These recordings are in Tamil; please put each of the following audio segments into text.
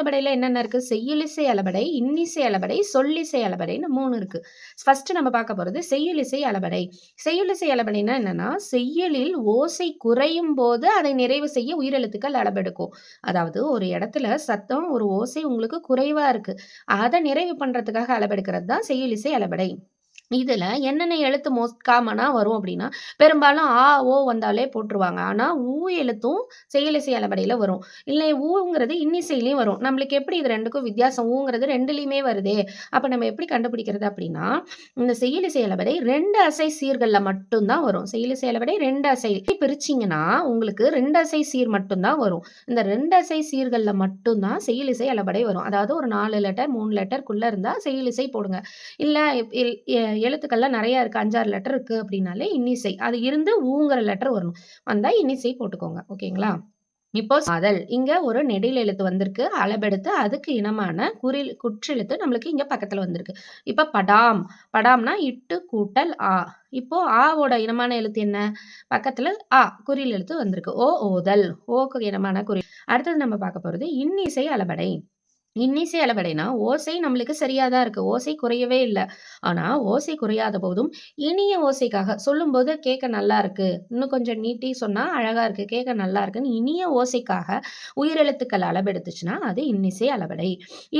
அளபடையில் என்னென்ன இருக்குது செய்யுளிசை அளபடை இன்னிசை அளபடை சொல்லிசை அளபடைன்னு மூணு இருக்குது ஃபஸ்ட்டு நம்ம பார்க்க போகிறது செய்யுளிசை அளபடை செய்யுளிசை அளபடைனா என்னென்னா செய்யுளில் ஓசை குறையும் போது அதை நிறைவு செய்ய உயிரெழுத்துக்கள் அளபெடுக்கும் அதாவது ஒரு இடத்துல சத்தம் ஒரு ஓசை உங்களுக்கு குறைவாக இருக்குது அதை நிறைவு பண்ணுறதுக்காக அளபெடுக்கிறது தான் செய்யுளிசை அளபடை இதில் என்னென்ன எழுத்து மோஸ்ட் காமனாக வரும் அப்படின்னா பெரும்பாலும் ஆ ஓ வந்தாலே போட்டுருவாங்க. ஆனால் ஊ எழுத்தும் செயலிசை அளபடையில் வரும். இல்லை ஊங்கிறது இன்னிசையிலையும் வரும். நம்மளுக்கு எப்படி இது ரெண்டுக்கும் வித்தியாசம்? ஊங்கிறது ரெண்டுலேயுமே வருதே. அப்போ நம்ம எப்படி கண்டுபிடிக்கிறது அப்படின்னா இந்த செயலிசை அளபடை ரெண்டு அசை சீர்களில் மட்டும்தான் வரும். செயலிசை அளபடை ரெண்டு அசை. பிரிச்சிங்கன்னா உங்களுக்கு ரெண்டு அசை சீர் மட்டும்தான் வரும். இந்த ரெண்டு அசை சீர்களில் மட்டும்தான் செயலிசை அளபடை வரும். அதாவது ஒரு நாலு லெட்டர் மூணு லெட்டருக்குள்ளே இருந்தால் செயலிசை போடுங்க. இல்லை எழுத்துக்கள்லாம் நிறையா இருக்குது அஞ்சாறு லெட்டர் இருக்குது அப்படின்னாலே இன்னிசை. அது இருந்து ஊங்கிற லெட்டர் வரணும். வந்தால் இன்னிசை போட்டுக்கோங்க. ஓகேங்களா? இப்போ சாதல் இங்க ஒரு நெடில் எழுத்து வந்திருக்கு. அளபெடுத்து அதுக்கு இனமான குறில் குற்றெழுத்து நம்மளுக்கு இங்க பக்கத்துல வந்திருக்கு. இப்ப படாம். படாம்னா இட்டு கூட்டல் ஆ. இப்போ ஆவோட இனமான எழுத்து என்ன? பக்கத்துல ஆ குறியில் எழுத்து வந்திருக்கு. ஓ ஓதல். ஓக்கு இனமான குறி அடுத்தது நம்ம பார்க்க போறது இன்னிசை அளபடை இன்னிசை அளவடைனா ஓசை நம்மளுக்கு சரியாக தான் இருக்குது ஓசை குறையவே இல்லை. ஆனால் ஓசை குறையாத போதும் இனிய ஓசைக்காக சொல்லும்போது கேட்க நல்லா இருக்குது இன்னும் கொஞ்சம் நீட்டி சொன்னால் அழகாக இருக்குது கேட்க நல்லா இருக்குன்னு இனிய ஓசைக்காக உயிரெழுத்துக்கள் அளபெடுத்துச்சுன்னா அது இன்னிசை அளபடை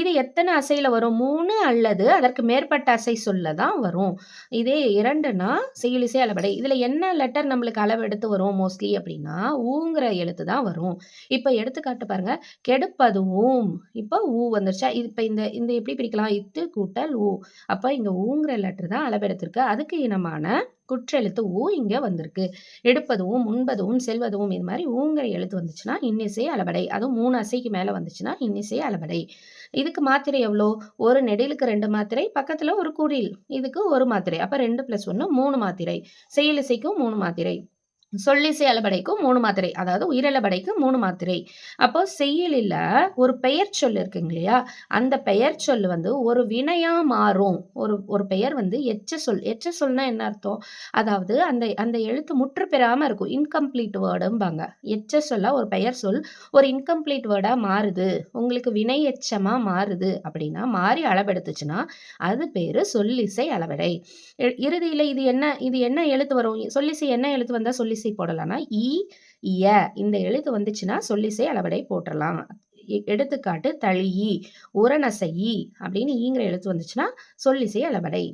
இது எத்தனை அசையில் வரும்? மூணு அல்லது அதற்கு மேற்பட்ட அசை சொல்ல தான் வரும். இதே இரண்டுனா செயலிசை அளபடை இதில் என்ன லெட்டர் நம்மளுக்கு அளவெடுத்து வரும் மோஸ்ட்லி அப்படின்னா ஊங்கிற எழுத்து தான் வரும். இப்போ எடுத்துக்காட்டு பாருங்க. கெடுப்பதுவும். இப்போ ஊ ஊ வந்துருச்சா? இது இப்போ இந்த இந்த எப்படி பிரிக்கலாம்? இத்து கூட்டல் ஊ. அப்போ இங்கே ஊங்கிற லெட்டர் தான் அளவெடுத்திருக்கு. அதுக்கு இனமான குற்றெழுத்து ஊ இங்கே வந்திருக்கு. எடுப்பதும் உண்பதும் செல்வதும் இது மாதிரி ஊங்கிற எழுத்து வந்துச்சுன்னா இன்னிசை அளவடை. அதுவும் மூணு அசைக்கு மேலே வந்துச்சுன்னா இன்னிசை அளவடை. இதுக்கு மாத்திரை எவ்வளோ? ஒரு நெடிலுக்கு ரெண்டு மாத்திரை பக்கத்தில் ஒரு குறில் இதுக்கு ஒரு மாத்திரை. அப்போ ரெண்டு ப்ளஸ் ஒன்று மூணு மாத்திரை. செயலிசைக்கும் மூணு மாத்திரை. சொல்லிசை அளபடைக்கும் மூணு மாத்திரை. அதாவது உயிரலபடைக்கு மூணு மாத்திரை. அப்போ செய்யலில் ஒரு பெயர் சொல் இருக்குங்க இல்லையா? அந்த பெயர் சொல் வந்து ஒரு வினையா மாறும். ஒரு ஒரு பெயர் வந்து எச்ச சொல். எச்ச சொல்னா என்ன அர்த்தம்? அதாவது அந்த அந்த எழுத்து முற்று பெறாமல் இருக்கும். இன்கம்ப்ளீட் வேர்டும்பாங்க எச்ச சொல்ல ஒரு பெயர் சொல் ஒரு இன்கம்ப்ளீட் வேர்டாக மாறுது. உங்களுக்கு வினை எச்சமாக மாறுது அப்படின்னா மாறி அளவெடுத்துச்சுன்னா அது பேர் சொல்லிசை அளவடை இறுதியில் இது என்ன இது என்ன எழுத்து வரும்? சொல்லிசை என்ன எழுத்து வந்தால் சொல்லி சொல்லிசை போடலாம்னா இ இய இந்த எழுத்து வந்துச்சுன்னா சொல்லிசை அளவடை போட்டுடலாம் எடுத்துக்காட்டு தழியி உரணசை அப்படின்னு ஈங்கிற எழுத்து வந்துச்சுன்னா சொல்லிசை அளவடை.